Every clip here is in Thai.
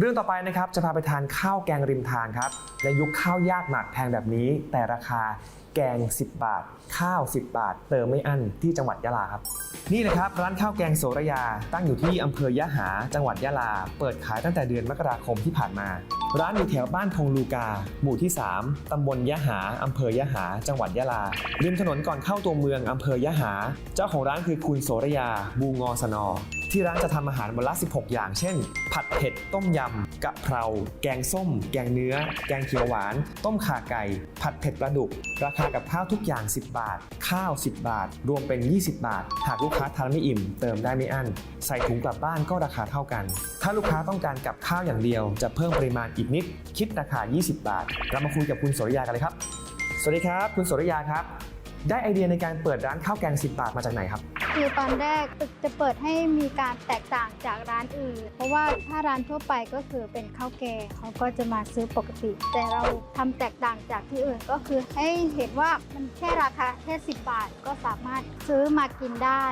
เรื่องต่อไปนะครับจะพาไปทานข้าวแกงริมทางครับในยุคข้าวยากหมากแพงแบบนี้ แต่ราคาแกง 10 บาท ข้าว 10 บาท เติมไม่อั้นที่จังหวัดยะลาครับ นี่นะครับร้านข้าวแกงโสระยา ตั้งอยู่ที่อำเภอยะหา จังหวัดยะลา เปิดขายตั้งแต่เดือนมกราคมที่ผ่านมา ร้านอยู่แถวบ้านทงลูกา หมู่ที่ 3 ตำบลยะหา อำเภอยะหา จังหวัดยะลาริมถนนก่อนเข้าตัวเมืองอำเภอยะหา เจ้าของร้านคือคุณโสระยา บูงอสนอ ที่ร้านจะทำอาหารวันละ 16 อย่าง เช่น ผัดเผ็ด ต้มยำกะเพรา แกงส้ม แกงเนื้อ แกงเขียวหวาน ต้มข่าไก่ ผัดเผ็ดปลาดุก ราคากับข้าวทุกอย่าง 10 บาท ข้าว 10 บาท รวมเป็น 20 บาท หากลูกค้าทานไม่อิ่ม เติมได้ไม่อั้น ใส่ถุงกลับบ้านก็ราคาเท่ากัน ถ้าลูกค้าต้องการกับข้าวอย่างเดียว จะเพิ่มปริมาณอีกนิด คิดราคา 20 บาท เรามาคุยกับคุณโสรยากันเลยครับ สวัสดีครับ คุณโสรยาครับ ได้ไอเดียในการเปิดร้านข้าวแกง 10 บาทมาจากไหนครับ คือตอนแรกจะเปิดให้มีการแตกต่างจากร้านอื่น เพราะว่าถ้าร้านทั่วไปก็คือเป็นข้าวแกงเขาก็จะมาซื้อปกติ แต่เราทำแตกต่างจากที่อื่นก็คือให้เห็นว่ามันแค่ราคาแค่ 10 บาทก็สามารถซื้อมากินได้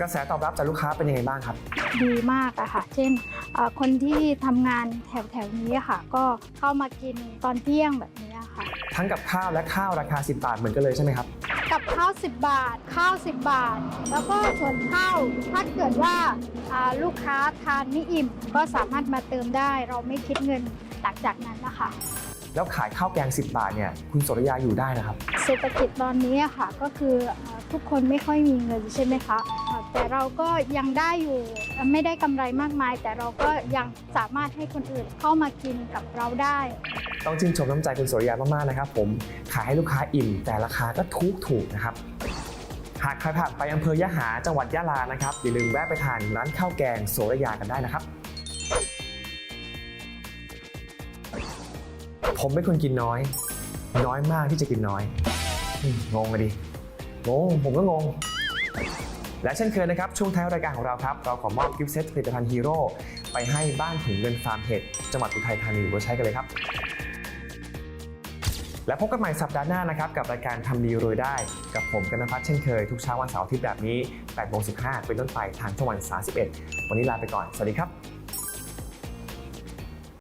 กระแสตอบรับจากลูกค้าเป็นยังไงบ้างครับ ดีมากอะค่ะ เช่นเอ่อคนที่ทำงานแถวแถวๆนี้อะค่ะ ก็เข้ามากินตอนเที่ยงแบบนี้อะค่ะ ทั้งกับข้าวและข้าวราคา 10 บาทเหมือนกันเลยใช่ไหมครับ กับข้าว10 บาท ข้าว 10 บาท แล้วก็ส่วนข้าวถ้าเกิดว่าอ่าลูกค้าทานไม่อิ่ม ก็สามารถมาเติมได้ เราไม่คิดเงินหลังจากนั้นนะคะ แล้วขายข้าวแกง 10 บาทเนี่ยคุณโสรยาอยู่ได้นะครับ เศรษฐกิจตอนนี้อะค่ะก็คืออ่าทุกคนไม่ค่อยมีเงินใช่ไหมคะอ่าแต่เราก็ยังได้อยู่ไม่ได้กำไรมากมาย แต่เราก็ยังสามารถให้คนอื่นเข้ามากินกับเราได้ ต้องชื่นชมน้ำใจคุณโสรยามากๆนะครับผมขายให้ลูกค้าอิ่มแต่ราคาก็ถูกถูกๆนะครับ หากใครผ่านไปอำเภอยะหาจังหวัดยะลานะครับอย่าลืมแวะไปทานร้านข้าวแกงโสรยากันได้นะครับ ผมเป็นคนกินน้อย น้อยมากที่จะกินน้อยงงเลยดิงงผมก็งง และเช่นเคยนะครับ ช่วงท้ายรายการของเราครับ เราขอมอบกิฟต์เซตผลิตภัณฑ์ฮีโร่ไปให้บ้านถุงเงินฟาร์มเห็ดจังหวัดอุทัยธานีไว้ใช้กันเลยครับ และพบกันใหม่สัปดาห์หน้านะครับ กับรายการทำดีรวยได้ กับผมกันนพัฒเช่นเคย ทุกเช้าวันเสาร์อาทิตย์แบบนี้8โมง15เป็นต้นไปทางช่องวัน 31 วันนี้ลาไปก่อน สวัสดีครับ